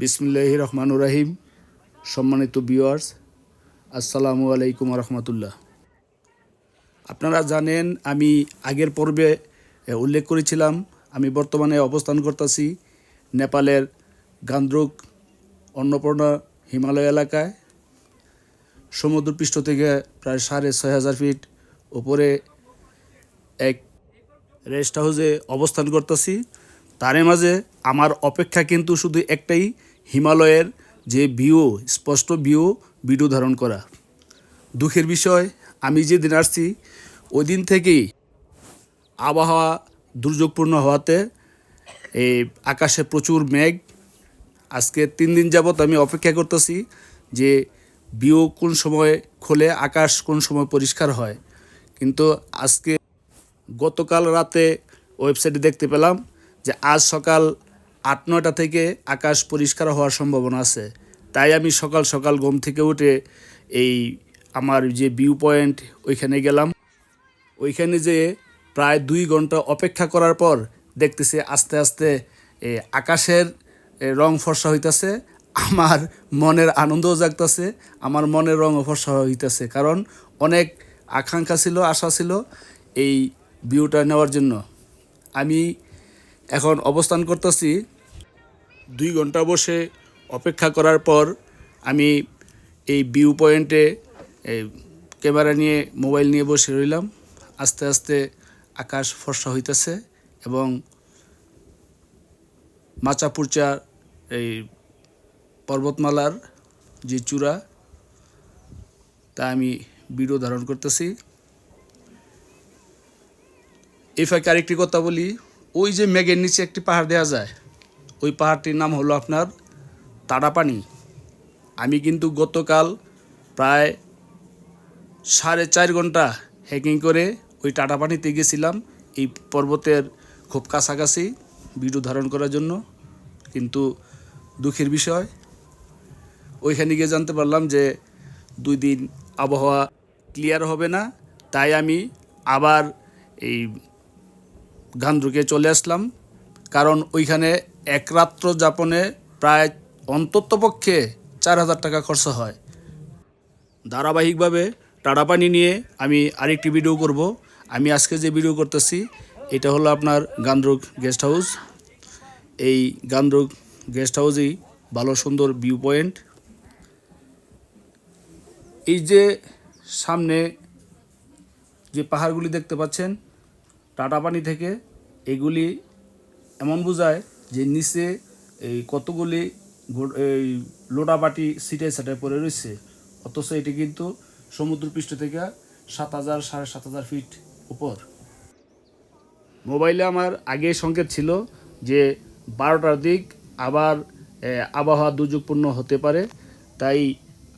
বিসমিল্লাহ রহমানুর রাহিম। সম্মানিত ভিউয়ার্স আসসালামু আলাইকুম রহমতুল্লাহ। আপনারা জানেন, আমি আগের পর্বে উল্লেখ করেছিলাম, আমি বর্তমানে অবস্থান করতেছি নেপালের গান্দ্রুক অন্নপূর্ণা হিমালয় এলাকায়। সমুদ্রপৃষ্ঠ থেকে প্রায় সাড়ে ছয় হাজার ফিট উপরে এক রেস্ট হাউসে অবস্থান করতেছি। তারে মাঝে আমার অপেক্ষা কিন্তু শুধু একটাই হিমালয়ের যে ভিউ, স্পষ্ট ভিউ, ভিডিও ধারণ করা। দুঃখের বিষয়, আমি যেদিন আসছি, ওই দিন থেকেই আবহাওয়া দুর্যোগপূর্ণ হওয়াতে এই আকাশে প্রচুর মেঘ। আজকে তিন দিন যাবত আমি অপেক্ষা করতেছি যে বিও কোন সময় খোলে, আকাশ কোন সময় পরিষ্কার হয়। কিন্তু আজকে গতকাল রাতে ওয়েবসাইটে দেখতে পেলাম যে আজ সকাল আট নয়টা থেকে আকাশ পরিষ্কার হওয়ার সম্ভাবনা আছে। তাই আমি সকাল সকাল ঘুম থেকে উঠে এই আমার যে ভিউ পয়েন্ট ওইখানে গেলাম। ওইখানে যে প্রায় দুই ঘণ্টা অপেক্ষা করার পর দেখতেছি আস্তে আস্তে আকাশের রং ফর্সা হইতাছে। আমার মনের আনন্দও জাগতাছে, আমার মনের রঙও ফর্সা হইতাছে। কারণ অনেক আকাঙ্ক্ষা ছিল, আশা ছিল এই ভিউটা নেওয়ার জন্য। আমি এখন অবস্থান করতেছি। দুই ঘণ্টা বসে অপেক্ষা করার পর আমি এই ভিউ পয়েন্টে ক্যামেরা নিয়ে মোবাইল নিয়ে বসে রইলাম। আস্তে আস্তে আকাশ ফর্সা হইতেছে এবং মাচাপুরচা এই পর্বতমালার যে চূড়া, তা আমি ভিডিও ধারণ করতেছি। এই ফাঁকে আরেকটি কথা বলি। ওই যে মেঘের নিচে একটি পাহাড় দেওয়া যায়, ওই পাহাড়টির নাম হলো আপনার তাড়াপানি আমি কিন্তু গতকাল প্রায় সাড়ে চার ঘণ্টা হ্যাকিং করে ওই টাটাপানিতে গেছিলাম এই পর্বতের খুব কাছাকাছি ভিডিও ধারণ করার জন্য। কিন্তু দুঃখের বিষয়, ওইখানে গিয়ে জানতে পারলাম যে দুই দিন আবহাওয়া ক্লিয়ার হবে না। তাই আমি আবার এই গান্দ্রুকে চলে আসলাম। কারণ ওইখানে এক রাত্র যাপনে প্রায় অন্ততপক্ষে চার হাজার টাকা খরচ হয়। ধারাবাহিকভাবে টাটা পানি নিয়ে আমি আরেকটি ভিডিও করব। আমি আজকে যে ভিডিও করতেছি, এটা হলো আপনার গান্দ্রুক গেস্ট হাউস। এই গান্দ্রুক গেস্ট হাউসেই ভালো সুন্দর ভিউ পয়েন্ট। এই যে সামনে যে পাহাড়গুলি দেখতে পাচ্ছেন টাটা পানি থেকে এগুলি এমন বোঝায় যে নিচে এই কতগুলি এই লোটাবাটি সিটে সেটে পড়ে রয়েছে। অথচ এটি কিন্তু সমুদ্রপৃষ্ঠ থেকে সাত হাজার, সাড়ে সাত হাজার ফিট উপর। মোবাইলে আমার আগে সংকেত ছিল যে বারোটার দিক আবার আবহাওয়া দুর্যোগপূর্ণ হতে পারে। তাই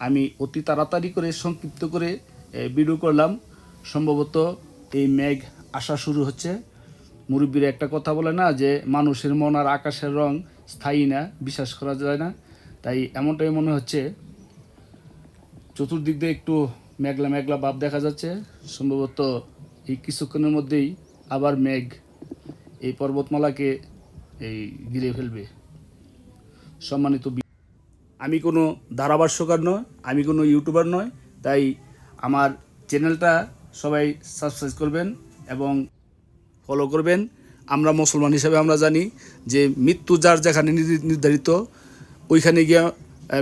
আমি অতি তাড়াতাড়ি করে সংক্ষিপ্ত করে ভিডিও করলাম। সম্ভবত এই মেঘ আসা শুরু হচ্ছে। মুরব্বীর একটা কথা বলে না যে, মানুষের মন আর আকাশের রং স্থায়ী না, বিশ্বাস করা যায় না। তাই এমনটাই মনে হচ্ছে। চতুর্দিক দিয়ে একটু মেঘলা মেঘলা ভাব দেখা যাচ্ছে। সম্ভবত এই কিছুক্ষণের মধ্যেই আবার মেঘ এই পর্বতমালাকে এই ঘিরে ফেলবে। সম্মানিত আমি কোনো ধারাভাষ্যকার নয়, আমি কোনো ইউটিউবার নয়, তাই আমার চ্যানেলটা সবাই সাবস্ক্রাইব করবেন। এবং ফলো করবেন। আমরা মুসলমান হিসেবে আমরা জানি যে মৃত্যু যার যেখানে নির্ধারিত, ওইখানে গিয়ে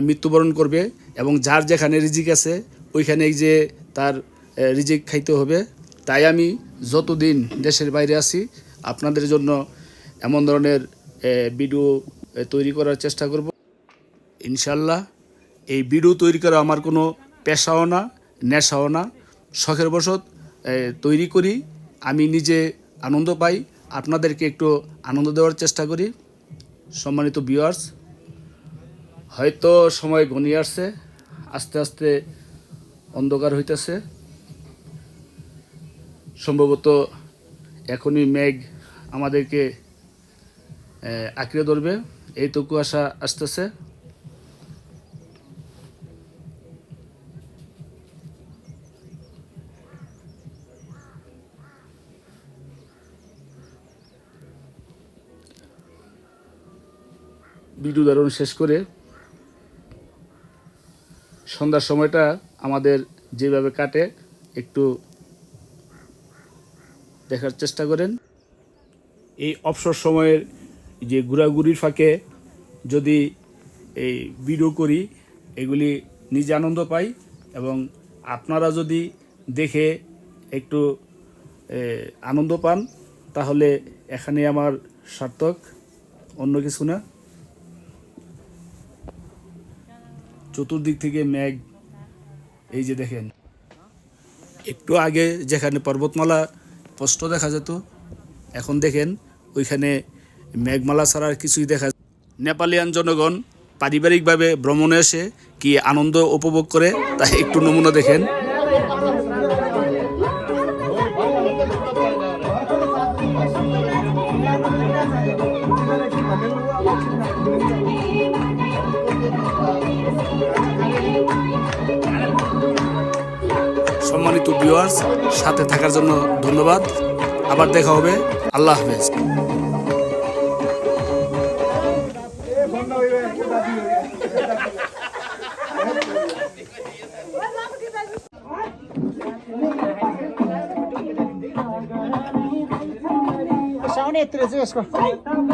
মৃত্যুবরণ করবে এবং যার যেখানে রিজিক আছে, ওইখানে যে তার রিজিক খাইতে হবে। তাই আমি যতদিন দেশের বাইরে আছি, আপনাদের জন্য এমন ধরনের ভিডিও তৈরি করার চেষ্টা করব। ইনশাল্লাহ এই ভিডিও তৈরি করা আমার কোনো পেশাও না, নেশাও না। শখের বশত তৈরি করি। আমি নিজে আনন্দ পাই। আপনাদেরকে একটু আনন্দ দেওয়ার চেষ্টা করি। সম্মানিত ভিউয়ার্স হয়তো সময় ঘনিয়ে আসছে, আস্তে আস্তে অন্ধকার হইতেছে। সম্ভবত এখনই মেঘ আমাদেরকে আঁকড়ে ধরবে। এই তো কুয়াশা আসতেছে। ভিডিও ধারণ শেষ করে সন্ধ্যার সময়টা আমাদের যেভাবে কাটে, একটু দেখার চেষ্টা করেন। এই অবসর সময়ের যে ঘোরাঘুরির ফাঁকে যদি এই ভিডিও করি, এগুলি নিজে আনন্দ পাই এবং আপনারা যদি দেখে একটু আনন্দ পান, তাহলে এখানে আমার সার্থক, অন্য কিছু না। চতুর্দিক থেকে মেঘ। এই যে দেখেন। একটু আগে যেখানে পর্বতমালা স্পষ্ট দেখা যেত, এখন দেখেন ওইখানে মেঘমালা ছাড়া আর কিছুই দেখা নেপালিয়ান জনগণ পারিবারিকভাবে ভ্রমণে এসে কি আনন্দ উপভোগ করে তা একটু নমুনা দেখেন। সম্মানিত ভিউয়ার্স সাথে থাকার জন্য ধন্যবাদ। আবার দেখা হবে। আল্লাহ হাফেজ। netti le sue